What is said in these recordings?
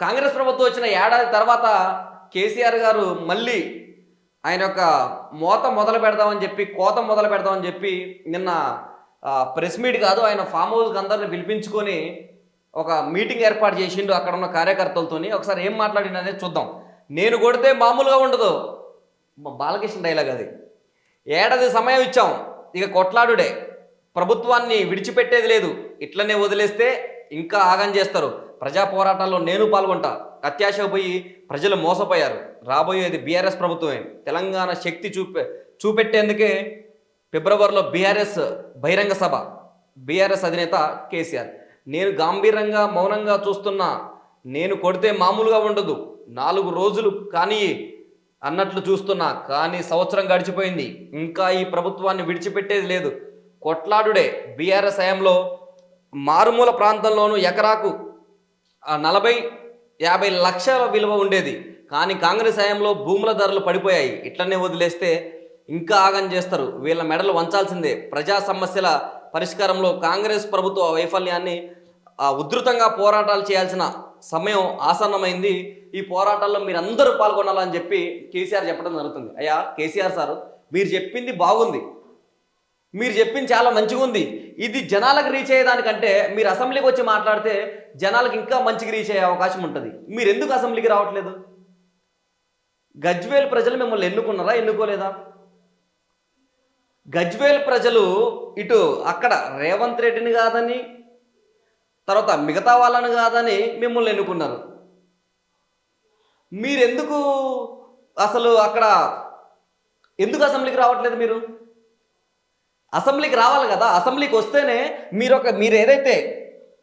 కాంగ్రెస్ ప్రభుత్వం వచ్చిన ఏడాది తర్వాత కేసీఆర్ గారు మళ్ళీ ఆయన యొక్క మోత మొదలు పెడదామని చెప్పి కోత మొదలు పెడదామని చెప్పి నిన్న ప్రెస్ మీట్ కాదు ఆయన ఫామ్ హౌస్కి అందరిని పిలిపించుకొని ఒక మీటింగ్ ఏర్పాటు చేసిండు అక్కడ ఉన్న కార్యకర్తలతోని. ఒకసారి ఏం మాట్లాడిన అనేది చూద్దాం. నేను కొడితే మామూలుగా ఉండదు. బాలకృష్ణ డైలాగ్ అది. ఏడాది సమయం ఇచ్చాం. ఇక కొట్లాడుడే. ప్రభుత్వాన్ని విడిచిపెట్టేది లేదు. ఇట్లనే వదిలేస్తే ఇంకా ఆగం చేస్తారు. ప్రజా పోరాటాల్లో నేను పాల్గొంటా. అత్యాశ పోయి ప్రజలు మోసపోయారు. రాబోయేది బీఆర్ఎస్ ప్రభుత్వమే. తెలంగాణ శక్తి చూపే చూపెట్టేందుకే ఫిబ్రవరిలో బీఆర్ఎస్ బహిరంగ సభ. బీఆర్ఎస్ అధినేత కేసీఆర్. నేను గాంభీర్యంగా మౌనంగా చూస్తున్నా. నేను కొడితే మామూలుగా ఉండదు. నాలుగు రోజులు కానీ అన్నట్లు చూస్తున్నా. కానీ సంవత్సరం గడిచిపోయింది. ఇంకా ఈ ప్రభుత్వాన్ని విడిచిపెట్టేది లేదు. కొట్లాడుడే బీఆర్ఎస్ హయాంలో మారుమూల ప్రాంతంలోనూ ఎకరాకు నలభై యాభై లక్షల విలువ ఉండేది. కానీ కాంగ్రెస్ హయాంలో భూముల ధరలు పడిపోయాయి. ఇట్లనే వదిలేస్తే ఇంకా ఆగం చేస్తారు. వీళ్ళ మెడలు వంచాల్సిందే. ప్రజా సమస్యల పరిష్కారంలో కాంగ్రెస్ ప్రభుత్వ వైఫల్యాన్ని ఉధృతంగా పోరాటాలు చేయాల్సిన సమయం ఆసన్నమైంది. ఈ పోరాటాల్లో మీరందరూ పాల్గొనాలని చెప్పి కేసీఆర్ చెప్పడం జరుగుతుంది. అయ్యా కేసీఆర్ సారు మీరు చెప్పింది బాగుంది. మీరు చెప్పింది చాలా మంచిగా ఉంది. ఇది జనాలకు రీచ్ అయ్యేదానికంటే మీరు అసెంబ్లీకి వచ్చి మాట్లాడితే జనాలకు ఇంకా మంచిగా రీచ్ అయ్యే అవకాశం ఉంటుంది. మీరు ఎందుకు అసెంబ్లీకి రావట్లేదు? గజ్వేల్ ప్రజలు మిమ్మల్ని ఎన్నుకున్నారా ఎన్నుకోలేదా? గజ్వేల్ ప్రజలు ఇటు అక్కడ రేవంత్ రెడ్డిని కాదని తర్వాత మిగతా వాళ్ళని కాదని మిమ్మల్ని ఎన్నుకున్నారు. మీరెందుకు అసలు అక్కడ ఎందుకు అసెంబ్లీకి రావట్లేదు మీరు? అసెంబ్లీకి రావాలి కదా అసెంబ్లీకి వస్తేనే మీరు ఒక మీరు ఏదైతే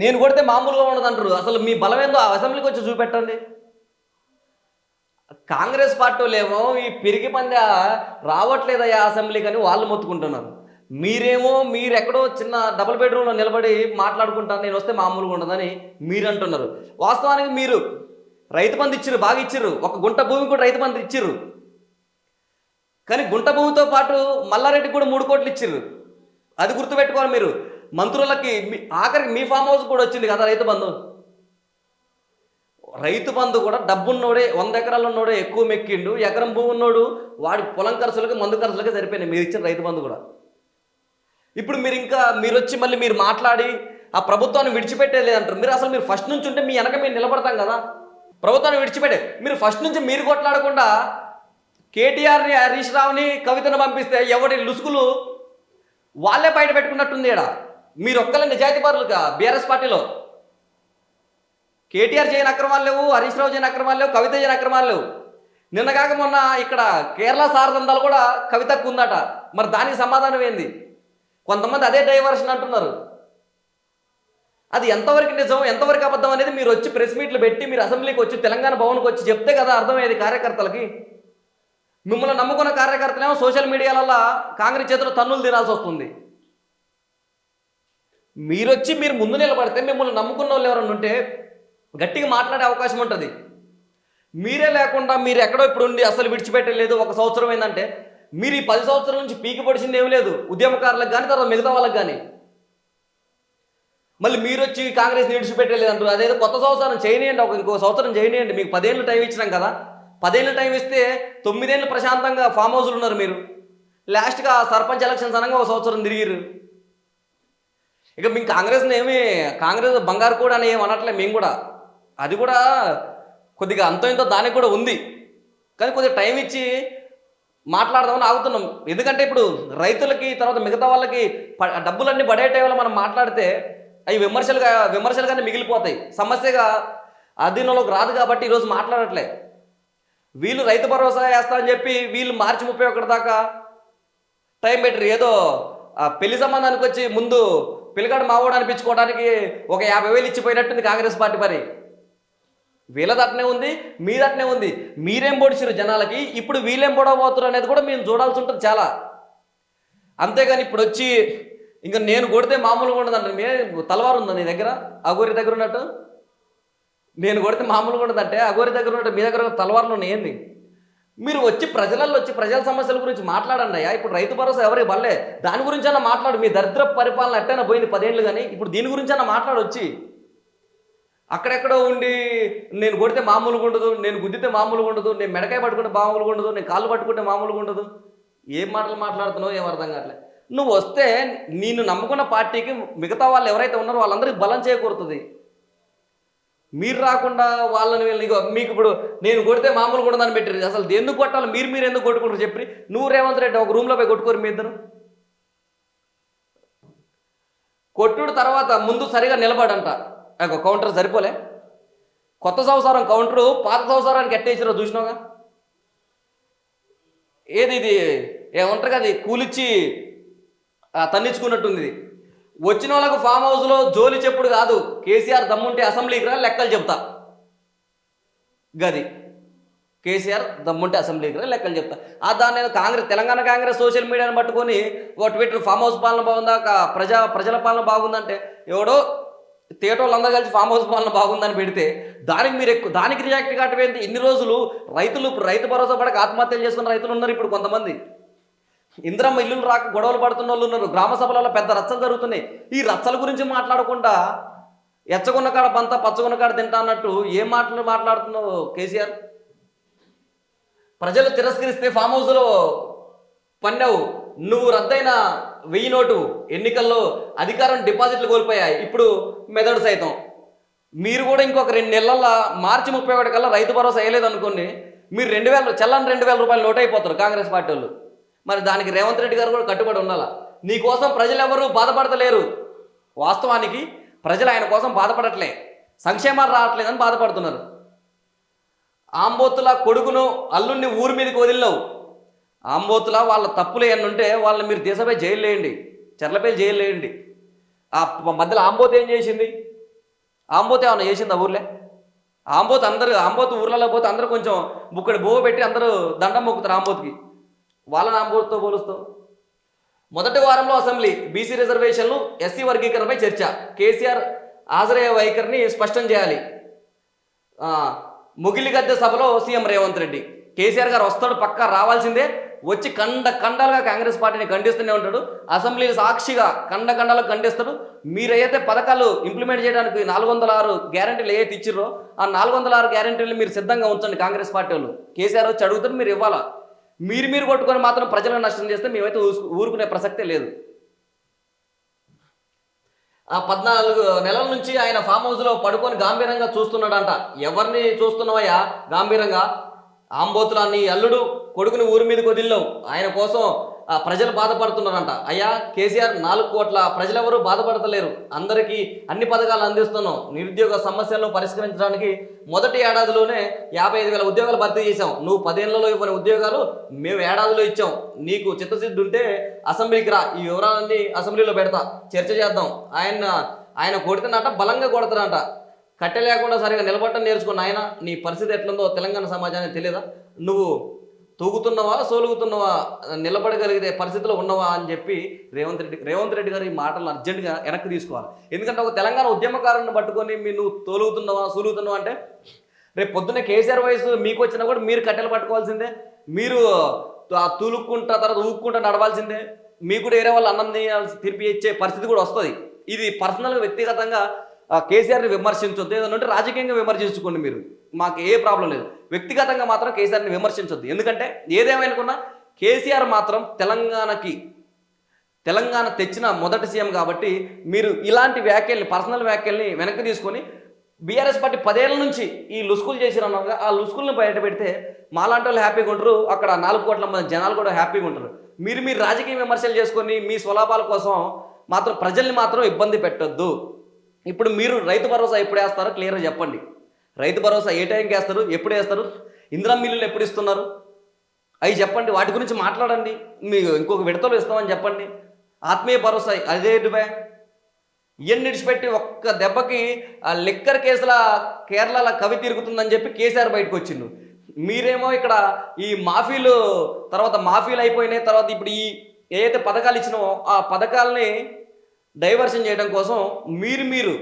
నేను కొడితే మామూలుగా ఉండదంటారు అసలు మీ బలం ఏందో ఆ అసెంబ్లీకి వచ్చి చూపెట్టండి. కాంగ్రెస్ పార్టీ వాళ్ళేమో ఈ పిరిగి పంద రావట్లేదయ్యా అసెంబ్లీకి అని వాళ్ళు మొత్తుకుంటున్నారు. మీరేమో మీరు ఎక్కడో చిన్న డబుల్ బెడ్రూమ్లో నిలబడి మాట్లాడుకుంటాను నేను వస్తే మామూలుగా ఉండదని మీరు అంటున్నారు వాస్తవానికి మీరు రైతు బంధు ఇచ్చిర్రు బాగా ఇచ్చిర్రు. ఒక గుంట భూమి కూడా రైతు బంధు ఇచ్చిర్రు. కానీ గుంట భూమితో పాటు మల్లారెడ్డికి కూడా మూడు కోట్లు ఇచ్చిర్రు. అది గుర్తుపెట్టుకోవాలి మీరు. మంత్రులకి మీ ఆఖరికి మీ ఫామ్ హౌస్ కూడా వచ్చింది కదా రైతు బంధు. రైతు బంధు కూడా డబ్బున్నోడే వంద ఎకరాలు ఉన్నోడే ఎక్కువ మెక్కిండు ఎకరం భూమి ఉన్నోడు వాడి పొలం ఖర్చులకి మందు ఖర్చులకి సరిపోయినాయి. మీరు ఇచ్చిన రైతు బంధు కూడా. ఇప్పుడు మీరు ఇంకా మీరు వచ్చి మళ్ళీ మీరు మాట్లాడి ఆ ప్రభుత్వాన్ని విడిచిపెట్టేలేదంటారు మీరు అసలు మీరు ఫస్ట్ నుంచి ఉంటే మీ వెనక మేము నిలబడతాం కదా. ప్రభుత్వాన్ని విడిచిపెట్టే. మీరు ఫస్ట్ నుంచి మీరు కొట్లాడకుండా కేటీఆర్ని హరీష్ రావుని కవితను పంపిస్తే ఎవడి లుసుకులు వాళ్ళే బయట పెట్టుకున్నట్టుంది ఇక్కడ మీరు ఒక్కలే నిజాయితీపరులుగా బీఆర్ఎస్ పార్టీలో. కేటీఆర్ చేయని అక్రమాలు లేవు హరీష్ రావు చేయని అక్రమాలు లేవు కవిత చేయని అక్రమాలు లేవు. నిన్న కాక మొన్న ఇక్కడ కేరళ సారదందాలు కూడా కవితకు ఉందట మరి దానికి సమాధానం ఏంది? కొంతమంది అదే డైవర్షన్ అంటున్నారు. అది ఎంతవరకు నిజం ఎంతవరకు అబద్ధం అనేది మీరు వచ్చి ప్రెస్ మీట్లు పెట్టి మీరు అసెంబ్లీకి వచ్చి తెలంగాణ భవన్కి వచ్చి చెప్తే కదా అర్థమయ్యేది కార్యకర్తలకి. మిమ్మల్ని నమ్ముకున్న కార్యకర్తలేమో సోషల్ మీడియాలలో కాంగ్రెస్ చేతిలో తన్నులు తినాల్సి వస్తుంది. మీరొచ్చి మీరు ముందు నిలబడితే మిమ్మల్ని నమ్ముకున్న వాళ్ళు ఎవరన్నా ఉంటే గట్టిగా మాట్లాడే అవకాశం ఉంటుంది. మీరే లేకుండా మీరు ఎక్కడో ఇప్పుడు ఉండి అసలు విడిచిపెట్టలేదు ఒక సంవత్సరం ఏంటంటే మీరు ఈ పది సంవత్సరాల నుంచి పీకి పొడిచింది ఏమీ లేదు. ఉద్యమకారులకు కానీ తర్వాత మిగతా వాళ్ళకి కానీ మళ్ళీ మీరు వచ్చి కాంగ్రెస్ విడిచిపెట్టలేదు అంటారు అదేదో కొత్త సంవత్సరం చేయనియండి. ఒక ఇంకో సంవత్సరం చేయనియండి. మీకు పదేళ్ళు టైం ఇచ్చినాం కదా. పదేళ్ళ టైం ఇస్తే తొమ్మిదేళ్ళు ప్రశాంతంగా ఫామ్ హౌస్లు ఉన్నారు మీరు. లాస్ట్గా సర్పంచ్ ఎలక్షన్స్ అనగా ఒక సంవత్సరం తిరిగిరు ఇక మేము కాంగ్రెస్ని ఏమి కాంగ్రెస్ బంగారు కూడా అని ఏమి అనట్లే మేము కూడా. అది కూడా కొద్దిగా అంతో ఇంతో దానికి కూడా ఉంది. కానీ కొద్దిగా టైం ఇచ్చి మాట్లాడదామని ఆగుతున్నాం. ఎందుకంటే ఇప్పుడు రైతులకి తర్వాత మిగతా వాళ్ళకి డబ్బులన్నీ పడే టైంలో మనం మాట్లాడితే అవి విమర్శలుగా విమర్శలుగానే మిగిలిపోతాయి. సమస్యగా అధీనంలోకి రాదు కాబట్టి ఈరోజు మాట్లాడట్లే. వీళ్ళు రైతు భరోసా వేస్తా అని చెప్పి వీళ్ళు మార్చి ముప్పై ఒకటి దాకా టైం పెట్టరు ఏదో ఆ పెళ్ళి సంబంధానికి వచ్చి ముందు పిల్లగాడు మావోడు అనిపించుకోవడానికి ఒక యాభై వేలు ఇచ్చిపోయినట్టుంది కాంగ్రెస్ పార్టీ మరి. వీళ్ళది అట్నే ఉంది మీదట్నే ఉంది. మీరేం పొడిచారు జనాలకి? ఇప్పుడు వీళ్ళేం పొడవబోతున్నారు అనేది కూడా మేము చూడాల్సి ఉంటుంది చాలా. అంతేగాని ఇప్పుడు వచ్చి ఇంకా నేను కొడితే మామూలుగా ఉండదంట మీ తలవారు ఉందా నీ దగ్గర? అగోరి దగ్గర ఉన్నట్టు? నేను కొడితే మామూలుగా ఉండదంటే అగోరి దగ్గర ఉంటే మీ దగ్గర తలవార్లు ఉన్నాయి ఏంది? మీరు వచ్చి ప్రజలలో వచ్చి ప్రజల సమస్యల గురించి మాట్లాడండి అయ్యా. ఇప్పుడు రైతు భరోసా ఎవరికి బల్లే? దాని గురించి అన్న మాట్లాడు. మీ దరిద్ర పరిపాలన ఎట్టైనా పోయింది పదేళ్ళు కానీ ఇప్పుడు దీని గురించి అన్న మాట్లాడొచ్చి అక్కడెక్కడో ఉండి నేను కొడితే మామూలుగా ఉండదు నేను గుద్దితే మామూలుగా ఉండదు నేను మెడకాయ పట్టుకుంటే మామూలుగా ఉండదు నేను కాళ్ళు పట్టుకుంటే మామూలుగా ఉండదు. ఏం మాటలు మాట్లాడుతున్నావు? ఏం అర్థం కావట్లే. నువ్వు వస్తే నేను నమ్ముకున్న పార్టీకి మిగతా వాళ్ళు ఎవరైతే ఉన్నారో వాళ్ళందరికీ బలం చేకూరుతుంది. మీరు రాకుండా వాళ్ళని వీళ్ళని మీకు ఇప్పుడు నేను కొడితే మామూలుగా దాన్ని పెట్టారు అసలు ఎందుకు కొట్టాలి? మీరు మీరు ఎందుకు కొట్టుకుంటారు చెప్పి? నువ్వు రేవంత్ రెడ్డి ఒక రూమ్లో పోయి కొట్టుకోరు మీ ఇద్దరు. కొట్టుడు తర్వాత ముందు సరిగా నిలబడంట. నాకు కౌంటర్ సరిపోలే. కొత్త సంవత్సరం కౌంటరు పాత సంవత్సరానికి ఎట్టేసారో చూసినావుగా? ఏది ఇది? ఏమంటారు కదా కూలిచ్చి తన్నించుకున్నట్టుంది ఇది. వచ్చిన వాళ్ళకు ఫామ్ హౌస్లో జోలి చెప్పుడు కాదు. కేసీఆర్ దమ్ముంటే అసెంబ్లీకి రా లెక్కలు చెప్తా. గది. కేసీఆర్ దమ్ముంటే అసెంబ్లీకి రా లెక్కలు చెప్తా. ఆ దాని నేను కాంగ్రెస్ తెలంగాణ కాంగ్రెస్ సోషల్ మీడియాని పట్టుకొని ఓ ట్విట్టర్ ఫామ్ హౌస్ పాలన బాగుందా ప్రజా ప్రజల పాలన బాగుందంటే ఎవడో తేటోళ్ళందరూ కలిసి ఫామ్ హౌస్ పాలన బాగుందని పెడితే దానికి మీరు ఎక్కువ దానికి రియాక్ట్ కావటమేంటి ఇన్ని రోజులు రైతులు ఇప్పుడు రైతు భరోసా పడక ఆత్మహత్యలు చేసుకున్న రైతులు ఉన్నారు ఇప్పుడు కొంతమంది. ఇంద్రమ్మ ఇల్లులు రాక గొడవలు పడుతున్న వాళ్ళు ఉన్నారు. గ్రామ సభలలో పెద్ద రచ్చలు జరుగుతున్నాయి. ఈ రచ్చల గురించి మాట్లాడకుండా ఎచ్చగున్న కాడ పంత పచ్చగున్న కాడ తింటా అన్నట్టు ఏం మాటలు మాట్లాడుతున్నావు కేసీఆర్? ప్రజలు తిరస్కరిస్తే ఫామ్ హౌస్లో పన్నావు. నువ్వు రద్దయిన వెయ్యి నోటు ఎన్నికల్లో అధికారం డిపాజిట్లు కోల్పోయాయి. ఇప్పుడు మెదడు సైతం. మీరు కూడా ఇంకొక రెండు నెలల మార్చి ముప్పై ఒకటి కల్లా రైతు భరోసా వేయలేదు అనుకోండి మీరు రెండు వేల చల్లని రెండు వేల రూపాయలు నోట్ అయిపోతారు కాంగ్రెస్ పార్టీ వాళ్ళు. మరి దానికి రేవంత్ రెడ్డి గారు కూడా కట్టుబడి ఉండాలా? నీ కోసం ప్రజలు ఎవరు బాధపడతలేరు. వాస్తవానికి ప్రజలు ఆయన కోసం బాధపడట్లే. సంక్షేమాలు రావట్లేదని బాధపడుతున్నారు. ఆంబోతుల కొడుకును అల్లుణ్ణి ఊరి మీదకి వదిలినావు. ఆంబోతుల వాళ్ళ తప్పులు ఏమన్నా ఉంటే వాళ్ళని మీరు దేశపై జైలు వేయండి. చెర్లపై జైలు వేయండి. ఆ మధ్యలో ఆంబోత్ ఏం చేసింది? ఆంబోత్ ఏమన్నా చేసింది ఆ ఊర్లే? ఆంబోత్ అందరూ ఆంబోత్ ఊర్లలో పోతే అందరూ కొంచెం బుక్కడి బోవ పెట్టి అందరూ దండం మొక్కుతారు ఆంబోత్కి. వాళ్ళ ఆంబోత్తో పోలుస్తావు మొదటి వారంలో అసెంబ్లీ బీసీ రిజర్వేషన్లు ఎస్సీ వర్గీకరణపై చర్చ. కేసీఆర్ హాజరయ్యే వైఖరిని స్పష్టం చేయాలి. ముగిలిగద్దె సభలో సీఎం రేవంత్ రెడ్డి. కేసీఆర్ గారు వస్తాడు పక్కా రావాల్సిందే. వచ్చి కండ కండాలుగా కాంగ్రెస్ పార్టీని ఖండిస్తూనే ఉంటాడు. అసెంబ్లీ సాక్షిగా కండ కండాలకు ఖండిస్తాడు. మీరైతే పథకాలు ఇంప్లిమెంట్ చేయడానికి నాలుగు వందల ఆరు గ్యారంటీలు ఏవైతే ఇచ్చిర్రో ఆ నాలుగు వందల ఆరు గ్యారంటీలు మీరు సిద్ధంగా ఉంచండి కాంగ్రెస్ పార్టీ వాళ్ళు. కేసీఆర్ వచ్చి అడుగుతారు మీరు ఇవ్వాలా? మీరు మీరు కొట్టుకొని మాత్రం ప్రజలను నష్టం చేస్తే మేమైతే ఊరుకునే ప్రసక్తే లేదు. ఆ పద్నాలుగు నెలల నుంచి ఆయన ఫామ్ హౌస్లో పడుకొని గాంభీరంగా చూస్తున్నాడంట. ఎవరిని చూస్తున్నావయ్యా? గాంభీరంగా? ఆంబోతులా నీ అల్లుడు కొడుకుని ఊరి మీదకి వదిలినావు. ఆయన కోసం ప్రజలు బాధపడుతున్నారంట. అయ్యా కేసీఆర్ నాలుగు కోట్ల ప్రజలెవరూ బాధపడతలేరు. అందరికీ అన్ని పథకాలు అందిస్తున్నాం. నిరుద్యోగ సమస్యలను పరిష్కరించడానికి మొదటి ఏడాదిలోనే యాభై ఐదు వేల ఉద్యోగాలు భర్తీ చేశాం. నువ్వు పదేళ్ళలో ఇవ్వని ఉద్యోగాలు మేము ఏడాదిలో ఇచ్చాం. నీకు చిత్తశుద్ధి ఉంటే అసెంబ్లీకి రా. ఈ వివరాలన్నీ అసెంబ్లీలో పెడతా. చర్చ చేద్దాం. ఆయన ఆయన కొడుతున్నట బలంగా కొడతారంట కట్టె లేకుండా సరిగా నిలబడటం నేర్చుకున్న ఆయన నీ పరిస్థితి ఎట్లుందో తెలంగాణ సమాజానికి తెలియదా నువ్వు తూగుతున్నవా సోలుగుతున్నావా నిలబడగలిగే పరిస్థితిలో ఉన్నవా అని చెప్పి రేవంత్ రెడ్డి రేవంత్ రెడ్డి గారు ఈ మాటలను అర్జెంటుగా వెనక్కి తీసుకోవాలి. ఎందుకంటే ఒక తెలంగాణ ఉద్యమకారుని పట్టుకొని మీరు నువ్వు తోలుగుతున్నావా సూలుగుతున్నావా అంటే రేపు పొద్దున్నే కేసీఆర్ వయసు మీకు వచ్చినా కూడా మీరు కట్టెలు పట్టుకోవాల్సిందే. మీరు ఆ తూలుక్కుంటా తర్వాత ఊక్కుంటా నడవాల్సిందే. మీకు కూడా వేరే వాళ్ళు అన్నం తీయాల్సి తిరిపి ఇచ్చే పరిస్థితి కూడా వస్తుంది. ఇది పర్సనల్గా వ్యక్తిగతంగా కేసీఆర్ని విమర్శించొద్దు. ఏదంటే రాజకీయంగా విమర్శించుకోండి మీరు. మాకు ఏ ప్రాబ్లం లేదు. వ్యక్తిగతంగా మాత్రం కేసీఆర్ని విమర్శించొద్దు. ఎందుకంటే ఏదేమైనా కేసీఆర్ మాత్రం తెలంగాణకి తెలంగాణ తెచ్చిన మొదటి సీఎం కాబట్టి మీరు ఇలాంటి వ్యాఖ్యల్ని పర్సనల్ వ్యాఖ్యల్ని వెనక్కి తీసుకొని బీఆర్ఎస్ పార్టీ పదేళ్ళ నుంచి ఈ లుస్కులు చేసిరన్నారుగా ఆ లుస్కుల్ని బయట పెడితే మాలాంటి వాళ్ళు హ్యాపీగా ఉంటారు అక్కడ నాలుగు కోట్ల మంది జనాలు కూడా హ్యాపీగా ఉంటారు. మీరు మీరు రాజకీయ విమర్శలు చేసుకొని మీ స్వలాభాల కోసం మాత్రం ప్రజల్ని మాత్రం ఇబ్బంది పెట్టొద్దు. ఇప్పుడు మీరు రైతు భరోసా ఎప్పుడు వేస్తారో క్లియర్గా చెప్పండి. రైతు భరోసా ఏ టైంకి వేస్తారు? ఎప్పుడు వేస్తారు? ఇందిరా మిల్లులు ఎప్పుడు ఇస్తున్నారు? అవి చెప్పండి. వాటి గురించి మాట్లాడండి. మీకు ఇంకొక విడతలు ఇస్తామని చెప్పండి. ఆత్మీయ భరోసా అదే బే ఇవన్నీ విడిచిపెట్టి ఒక్క దెబ్బకి ఆ లిక్కర్ కేసుల కేరళలో కవి తిరుగుతుందని చెప్పి కేసీఆర్ బయటకు వచ్చిండు. మీరేమో ఇక్కడ ఈ మాఫీలు తర్వాత మాఫీలు అయిపోయినాయి. తర్వాత ఇప్పుడు ఈ ఏదైతే పథకాలు ఇచ్చినామో ఆ పథకాలని డైవర్షన్ చేయడం కోసం మీరు మీరు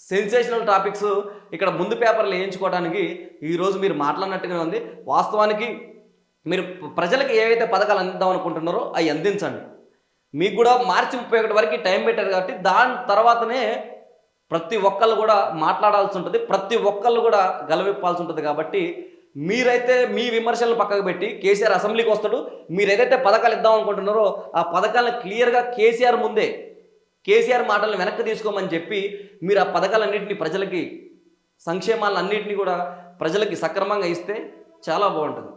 సెన్సేషనల్ టాపిక్స్ ఇక్కడ ముందు పేపర్లు వేయించుకోవడానికి ఈరోజు మీరు మాట్లాడినట్టుగానే ఉంది. వాస్తవానికి మీరు ప్రజలకు ఏవైతే పథకాలు అందిద్దాం అనుకుంటున్నారో అవి అందించండి. మీకు కూడా మార్చి ముప్పై ఒకటి వరకు టైం పెట్టారు కాబట్టి దాని తర్వాతనే ప్రతి ఒక్కళ్ళు కూడా మాట్లాడాల్సి ఉంటుంది. ప్రతి ఒక్కళ్ళు కూడా గలవిప్పాల్సి ఉంటుంది కాబట్టి మీరైతే మీ విమర్శలను పక్కకు పెట్టి కేసీఆర్ అసెంబ్లీకి వస్తాడు. మీరు ఏదైతే పథకాలు ఇద్దాం అనుకుంటున్నారో ఆ పథకాలను క్లియర్గా కేసీఆర్ ముందే కేసీఆర్ మాటలను వెనక్కి తీసుకోమని చెప్పి మీరు ఆ పథకాలన్నింటినీ ప్రజలకి సంక్షేమాలన్నింటినీ కూడా ప్రజలకి సక్రమంగా ఇస్తే చాలా బాగుంటుంది.